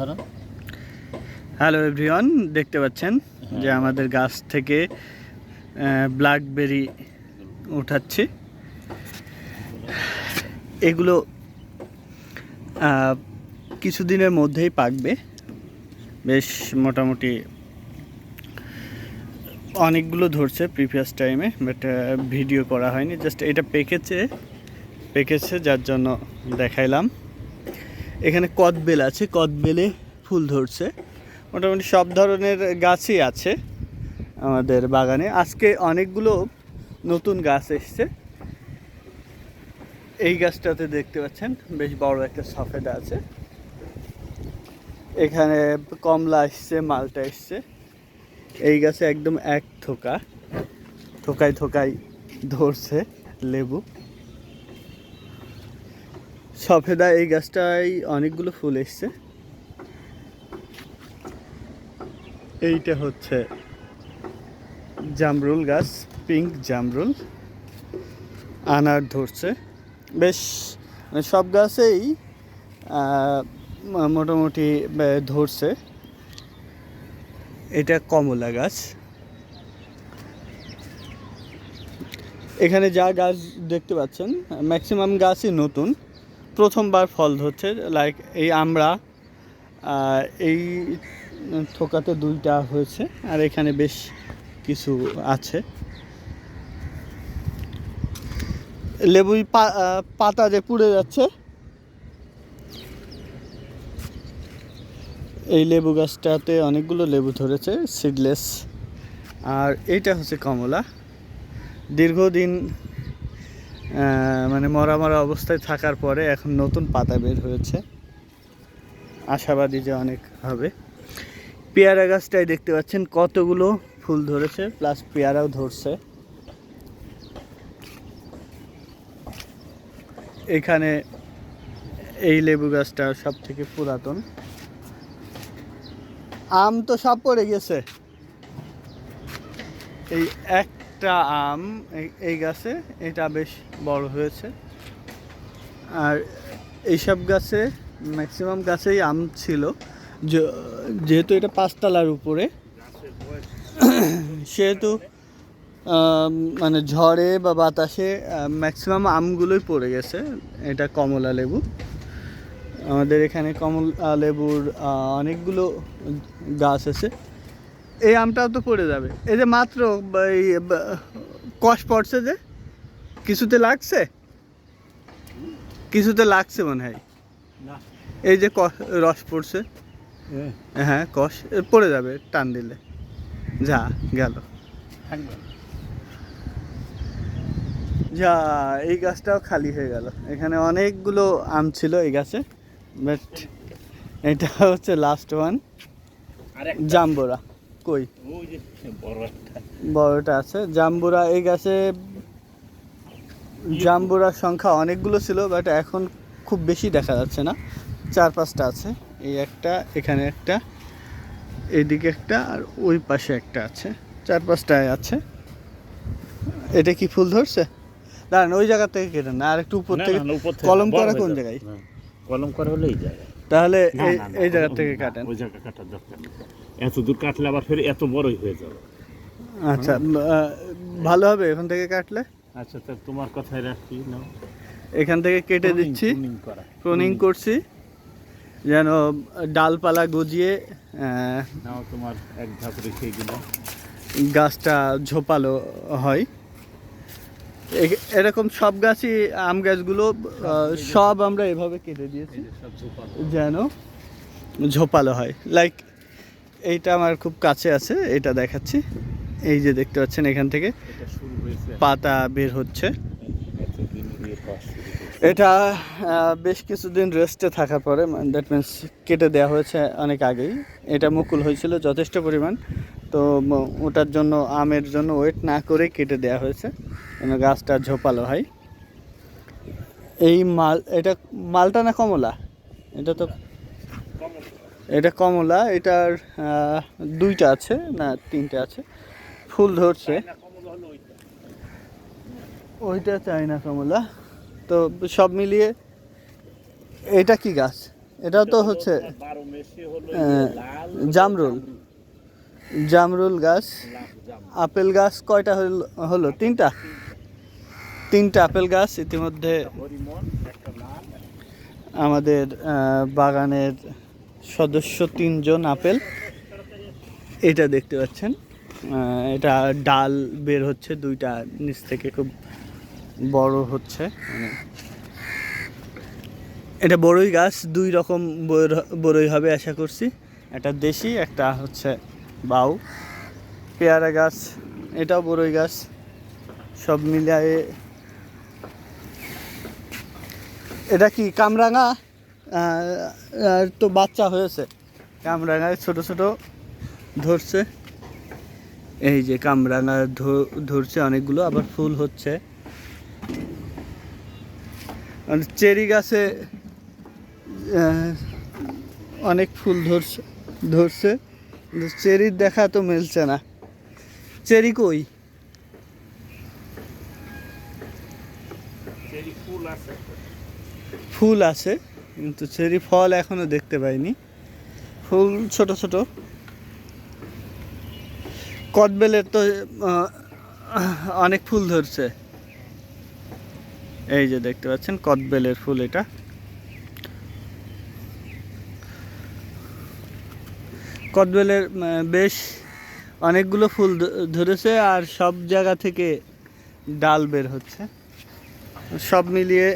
ধরো। Hello everyone দেখতে পাচ্ছেন যে আমাদের গাছ থেকে ব্ল্যাকবেরি উঠাচ্ছি। এগুলো কিছুদিনের মধ্যেই পাকবে। বেশ মোটামুটি অনেকগুলো ধরছে প্রিভিয়াস টাইমে বাট ভিডিও করা হয়নি। জাস্ট এটা পেকেছে পেকেছে যার জন্য দেখাইলাম। এখানে কদবেল আছে, কদবেলে ফুল ধরছে। মোটামুটি সব ধরনের গাছই আছে আমাদের বাগানে। আজকে অনেকগুলো নতুন গাছ এসছে। এই গাছটাতে দেখতে পাচ্ছেন, বেশ বড় একটা সফেদা আছে। এখানে কমলা এসছে, মালটা এসছে। এই গাছে একদম এক থোকা, থোকায় থোকায় ধরছে লেবু। সফেদা এই গাছটায় অনেকগুলো ফুল এসছে। এইটা হচ্ছে জামরুল গাছ, পিঙ্ক জামরুল। আনার ধরছে। বেশ মানে সব গাছেই মোটামুটি ধরছে। এটা কমলা গাছ। এখানে যা গাছ দেখতে পাচ্ছেন, ম্যাক্সিমাম গাছই নতুন। প্রথমবার ফল ধরছে লাইক এই আমরা এই থোকাতে দুইটা হয়েছে, আর এখানে বেশ কিছু আছে। লেবুই পাতা যে পুড়ে যাচ্ছে, এই লেবু গাছটাতে অনেকগুলো লেবু ধরেছে সিডলেস আর এইটা হচ্ছে কমলা। দীর্ঘদিন মানে মরা মরা অবস্থায় থাকার পরে এখন নতুন পাতা বের হয়েছে। আশাবাদী যে অনেক হবে। পেয়ারা গাছটাই দেখতে পাচ্ছেন, কতগুলো ফুল ধরেছে প্লাস পেয়ারাও ধরছে। এখানে এই লেবু গাছটা সব থেকে পুরাতন। আম তো সব পড়ে গেছে। এই একটা আম এই- গাছে, এটা বেশ বড় হয়েছে। আর এইসব গাছে ম্যাক্সিমাম গাছেই আম ছিল। যেহেতু এটা পাঁচতলার উপরে, সেহেতু মানে ঝড়ে বা বাতাসে ম্যাক্সিমাম আমগুলোই পড়ে গেছে। এটা কমলা লেবু। আমাদের এখানে কমলা লেবুর অনেকগুলো গাছ আছে। এই আমটাও তো পড়ে যাবে। এই যে মাত্র এই কষ পড়ছে যে কিছুতে লাগছে? কিছুতে লাগছে মনে হয়। এই যে রস পড়ছে। হ্যাঁ কষ পড়ে যাবে টান দিলে। যা গেল। থাকবে যা এই গাছটাও খালি হয়ে গেল। এখানে অনেকগুলো আম ছিল এই গাছে বাট এটা হচ্ছে লাস্ট ওয়ান জাম্বুরা। কই? বড়টা। আছে। জাম্বুরা এই গাছে জাম্বুরার সংখ্যা অনেকগুলো ছিল বাট এখন খুব বেশি দেখা যাচ্ছে না। চার পাঁচটা আছে। এই একটা এখানে একটা এইদিকে একটা আর ওই পাশে একটা আছে। চার পাঁচটায় আছে। এটা কি ফুল ধরছে? দাঁড়ান ওই জায়গা থেকে কেটে না আর একটু উপর থেকে কলম করা কোন জায়গায়? কলম করা হলে এই জায়গায় তাহলে এই জায়গা থেকে কাটেন। ওই জায়গা কাটার দরকার। এত দূর কাটলে আবার ফের এত বড়ই হয়ে যাবে। আচ্ছা ভালো হবে এখান থেকে কাটলে? আচ্ছা তা তোমার কথাই রাখছি নাও। এখান থেকে কেটে দিচ্ছি। প্রনিং করছি। যেন ডালপালা গজিয়ে নাও তোমার এক ধাপ রেখে গেলাম গাছটা ঝোপালো হয়। এরকম সব গাছই আম গাছগুলো সব আমরা এভাবে কেটে দিয়েছি। যেন ঝোপালো হয়। লাইক এইটা আমার খুব কাছে আছে এটা দেখাচ্ছি। এই যে দেখতে পাচ্ছেন এখান থেকে পাতা বের হচ্ছে। এটা বেশ কিছুদিন রেস্টে থাকার পরে দ্যাট মিন্স কেটে দেওয়া হয়েছে অনেক আগেই। এটা মুকুল হয়েছিল যথেষ্ট পরিমাণ। তো ওটার জন্য আমের জন্য ওয়েট না করে কেটে দেওয়া হয়েছে। যেন গাছটা ঝোপালো হয়। এই মাল এটা মালটা না কমলা? এটা তো এটা কমলা, এটার দুইটা আছে, না, তিনটে আছে। ফুল ধরছে। ওইটা চাই না কমলা। তো সব মিলিয়ে এটা কি গাছ? এটা তো হচ্ছে জামরুল। জামরুল গাছ। আপেল গাছ কয়টা হলো? তিনটা? তিনটা আপেল গাছ। ইতিমধ্যে আমাদের বাগানের সদস্য তিনজন আপেল। এটা দেখতে পাচ্ছেন। এটা ডাল বের হচ্ছে দুইটা নিচ থেকে খুব বড় হচ্ছে। মানে এটা বড়ই গাছ, দুই রকম বড়- বড়ই হবে আশা করছি। একটা দেশি, একটা হচ্ছে বাউ। পেয়ারা গাছ, এটাও বড়ই গাছ। সব মিলিয়ে এটা কি কামরাঙা? তো বাচ্চা হয়েছে। কামরাঙায় ছোট ছোট ধরছে। এই যে কামরাঙা ধরছে অনেকগুলো আবার ফুল হচ্ছে। আর চেরি গাছে অনেক ফুল ধরছে ধরছে। চেরির দেখা তো মিলছে না। চেরি কই? চেরি ফুল আছে। ফুল আছে। কিন্তু চেরি ফল এখনও দেখতে পাইনি। ফুল ছোট ছোট। কদবেলের তো অনেক ফুল ধরছে। এই যে দেখতে পাচ্ছেন, কদবেলের ফুল এটা। কদবেলের বেশ অনেকগুলো ফুল ধরেছে আর সব জায়গা থেকে ডাল বের হচ্ছে। সব মিলিয়ে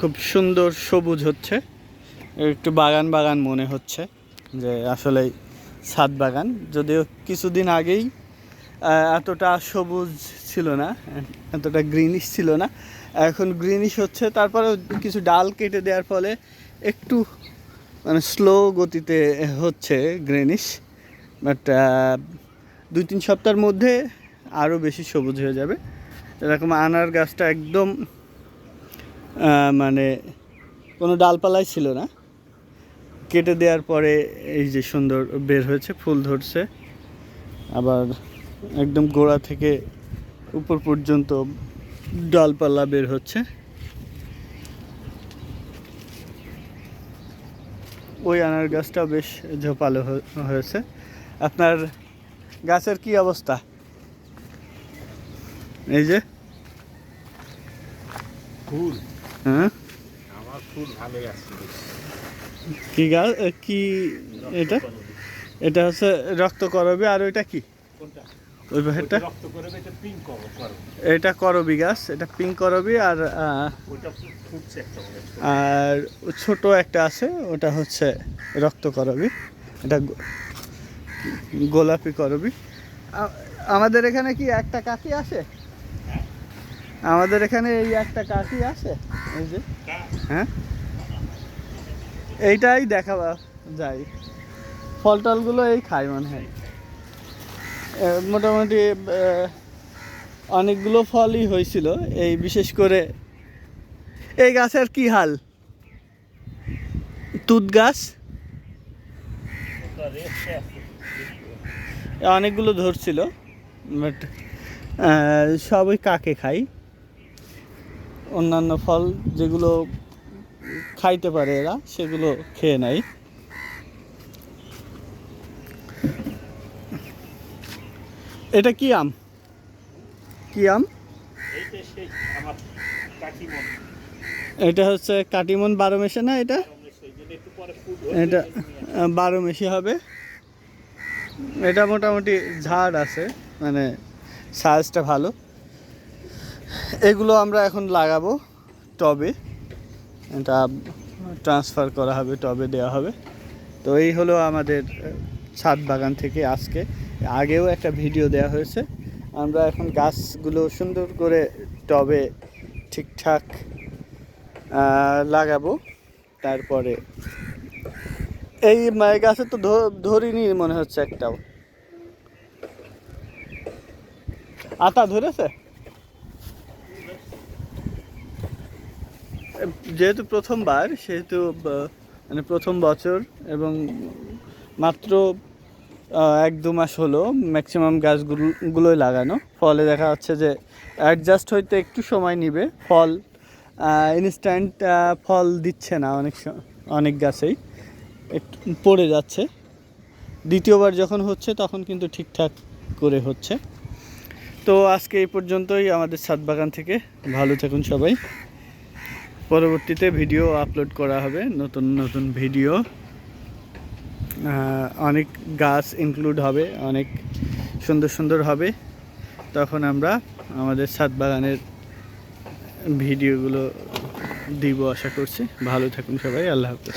খুব সুন্দর সবুজ হচ্ছে। একটু বাগান বাগান মনে হচ্ছে যে আসলে ছাদ বাগান। যদিও কিছুদিন আগেই এতটা সবুজ ছিল না, এতটা গ্রিনিশ ছিল না। এখন গ্রিনিশ হচ্ছে, তারপরেও কিছু ডাল কেটে দেওয়ার ফলে একটু মানে স্লো গতিতে হচ্ছে গ্রিনিশ বাট দুই তিন সপ্তাহের মধ্যে আরও বেশি সবুজ হয়ে যাবে। এরকম আনার গাছটা একদম মানে কোনো ডালপালাই ছিল না। কেটে দেওয়ার পরে এই যে সুন্দর বের হয়েছে, ফুল ধরছে। আবার একদম গোড়া থেকে উপর পর্যন্ত ডালপালা বের হচ্ছে। ওই আনার গাছটা বেশ ঝোপালো হয়েছে। আপনার গাছের কি অবস্থা? এই যে। ফুল। হ্যাঁ? আমার ফুল আছে। কি গাছ কি এটা? এটা হচ্ছে রক্ত করবি আর ওইটা কি? ওই বাহেরটা এটা করবি গাছ এটা পিঙ্ক করবি আর আর ছোট একটা আছে ওটা হচ্ছে রক্ত করবি। এটা গোলাপি করবি। আমাদের এখানে কি একটা কাকি আছে আমাদের এখানে এই একটা কাকি আছে। এই যে। হ্যাঁ? এইটাই দেখা যায়। ফল টলগুলো এই খায় মনে হয়। মোটামুটি অনেকগুলো ফলই হয়েছিল। এই বিশেষ করে এই গাছের কি হাল? তুত গাছ? অনেকগুলো ধরছিল বাট সবই কাকে খাই অন্যান্য ফল যেগুলো খাইতে পারে এরা সেগুলো খেয়ে নেয়। এটা কি আম? কি আম? এটা হচ্ছে কাটিমন বারো মেশে না এটা? এটা বারো মেশি হবে। এটা মোটামুটি ঝাড় আছে মানে সাইজটা ভালো। এগুলো আমরা এখন লাগাবো টবে। এটা ট্রান্সফার করা হবে, টবে দেওয়া হবে। তো এই হলো আমাদের ছাদ বাগান থেকে আজকে। আগেও একটা ভিডিও দেওয়া হয়েছে। আমরা এখন গাছগুলো সুন্দর করে টবে ঠিকঠাক লাগাবো। তারপরে, এই গাছে তো ধরিনি মনে হচ্ছে একটাও। আতা ধরেছে? যেহেতু প্রথমবার, সেহেতু মানে প্রথম বছর এবং মাত্র এক দু মাস হলো ম্যাক্সিমাম গাছগুলো গুলোই লাগানো। ফলে দেখা যাচ্ছে যে অ্যাডজাস্ট হইতে একটু সময় নিবে। ফল ইনস্ট্যান্ট ফল দিচ্ছে না অনেক অনেক গাছেই। একটু পড়ে যাচ্ছে। দ্বিতীয়বার যখন হচ্ছে তখন কিন্তু ঠিকঠাক করে হচ্ছে। তো আজকে এই পর্যন্তই। আমাদের ছাদ বাগান থেকে ভালো থাকুন সবাই। পরবর্তীতে ভিডিও আপলোড করা হবে, নতুন নতুন ভিডিও। অনেক গাছ ইনক্লুড হবে, অনেক সুন্দর সুন্দর হবে। তখন আমরা আমাদের ছাদ বাগানের ভিডিওগুলো দিব, আশা করছি। ভালো থাকুন সবাই, আল্লাহ হাফেজ।